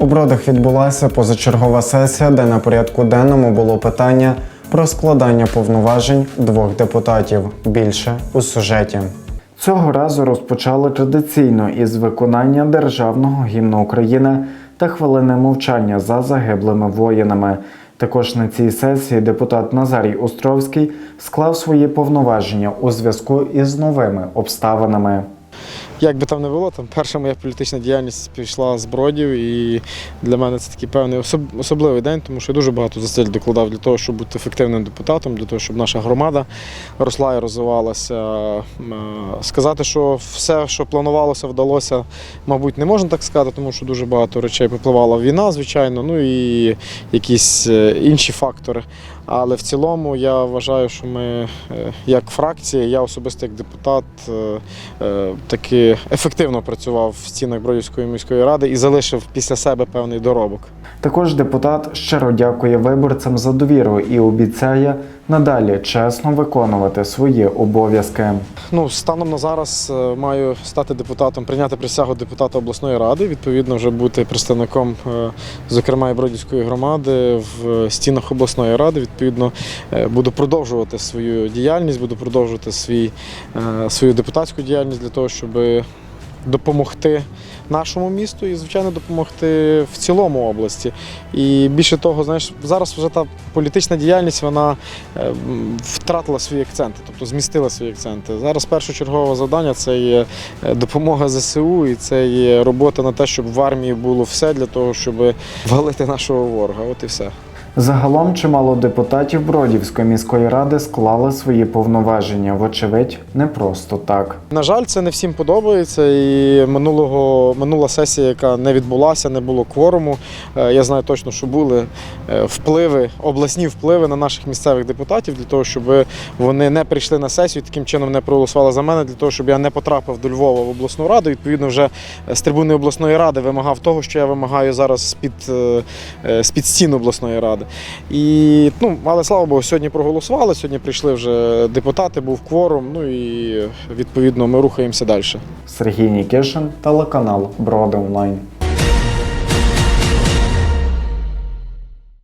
У Бродах відбулася позачергова сесія, де на порядку денному було питання про складання повноважень двох депутатів. Більше у сюжеті. Цього разу розпочали традиційно із виконання державного гімну України та хвилини мовчання за загиблими воїнами. Також на цій сесії депутат Назарій Островський склав свої повноваження у зв'язку із новими обставинами. Як би там не було, там перша моя політична діяльність пішла з бродів, і для мене це такий певний особ- особливий день, тому що я дуже багато зусиль докладав для того, щоб бути ефективним депутатом, для того, щоб наша громада росла і розвивалася. Е, Сказати, що все, що планувалося, вдалося, мабуть, не можна так сказати, тому що дуже багато речей попливала війна, звичайно, ну і якісь е, інші фактори. Але в цілому я вважаю, що ми е, як фракція, я особисто як депутат е, е, таки ефективно працював в стінах Бродівської міської ради і залишив після себе певний доробок. Також депутат щиро дякує виборцям за довіру і обіцяє надалі чесно виконувати свої обов'язки. Ну, станом на зараз е, маю стати депутатом, прийняти присягу депутата обласної ради, відповідно, вже бути представником, е, зокрема, і Бродівської громади в стінах обласної ради. Відповідно, е, буду продовжувати свою діяльність, буду продовжувати свій, е, свою депутатську діяльність для того, щоб допомогти нашому місту і, звичайно, допомогти в цілому області. І більше того, знаєш, зараз вже та політична діяльність вона е, втратила свої акценти, тобто змістила свої акценти. Зараз першочергове завдання це є е, допомога ЗСУ, і це є робота на те, щоб в армії було все для того, щоб валити нашого ворога. От і все. Загалом чимало депутатів Бродівської міської ради склали свої повноваження, вочевидь, не просто так. На жаль, це не всім подобається. І минулого минула сесія, яка не відбулася, не було кворуму. Е, Я знаю точно, що були е, впливи, обласні впливи на наших місцевих депутатів для того, щоб вони не прийшли на сесію, таким чином не проголосували за мене, для того, щоб я не потрапив до Львова в обласну раду. Відповідно, вже з трибуни обласної ради вимагав того, що я вимагаю зараз з-під, е, е, з-під стін обласної ради. І, ну, але слава Богу, сьогодні проголосували, сьогодні прийшли вже депутати, був кворум, ну і відповідно ми рухаємося далі. Сергій Нікешин, телеканал Броди Онлайн.